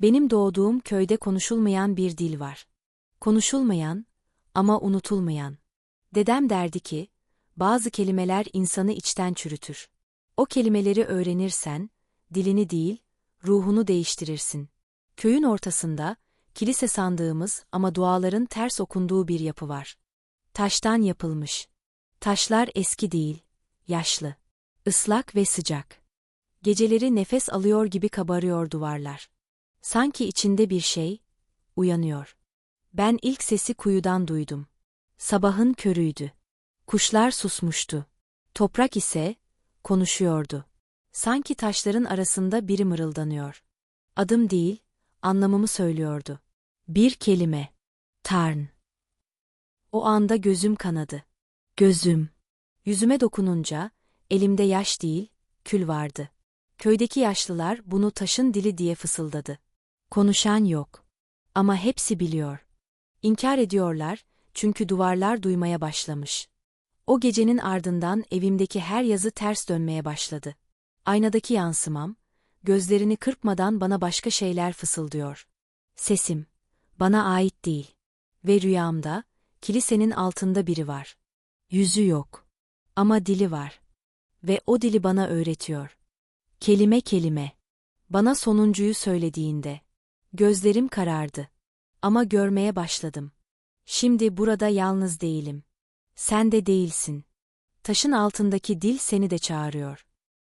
Benim doğduğum köyde konuşulmayan bir dil var. Konuşulmayan ama unutulmayan. Dedem derdi ki, bazı kelimeler insanı içten çürütür. O kelimeleri öğrenirsen, dilini değil, ruhunu değiştirirsin. Köyün ortasında, kilise sandığımız ama duaların ters okunduğu bir yapı var. Taştan yapılmış. Taşlar eski değil, yaşlı. Islak ve sıcak. Geceleri nefes alıyor gibi kabarıyor duvarlar. Sanki içinde bir şey, uyanıyor. Ben ilk sesi kuyudan duydum. Sabahın körüydü. Kuşlar susmuştu. Toprak ise, konuşuyordu. Sanki taşların arasında biri mırıldanıyor. Adım değil, anlamımı söylüyordu. Bir kelime. Tarn. O anda gözüm kanadı. Gözüm. Yüzüme dokununca, elimde yaş değil, kül vardı. Köydeki yaşlılar bunu taşın dili diye fısıldadı. Konuşan yok. Ama hepsi biliyor. İnkar ediyorlar, çünkü duvarlar duymaya başlamış. O gecenin ardından evimdeki her yazı ters dönmeye başladı. Aynadaki yansımam, gözlerini kırpmadan bana başka şeyler fısıldıyor. Sesim, bana ait değil. Ve rüyamda, kilisenin altında biri var. Yüzü yok. Ama dili var. Ve o dili bana öğretiyor. Kelime kelime. Bana sonuncuyu söylediğinde. Gözlerim karardı. Ama görmeye başladım. Şimdi burada yalnız değilim. Sen de değilsin. Taşın altındaki dil seni de çağırıyor.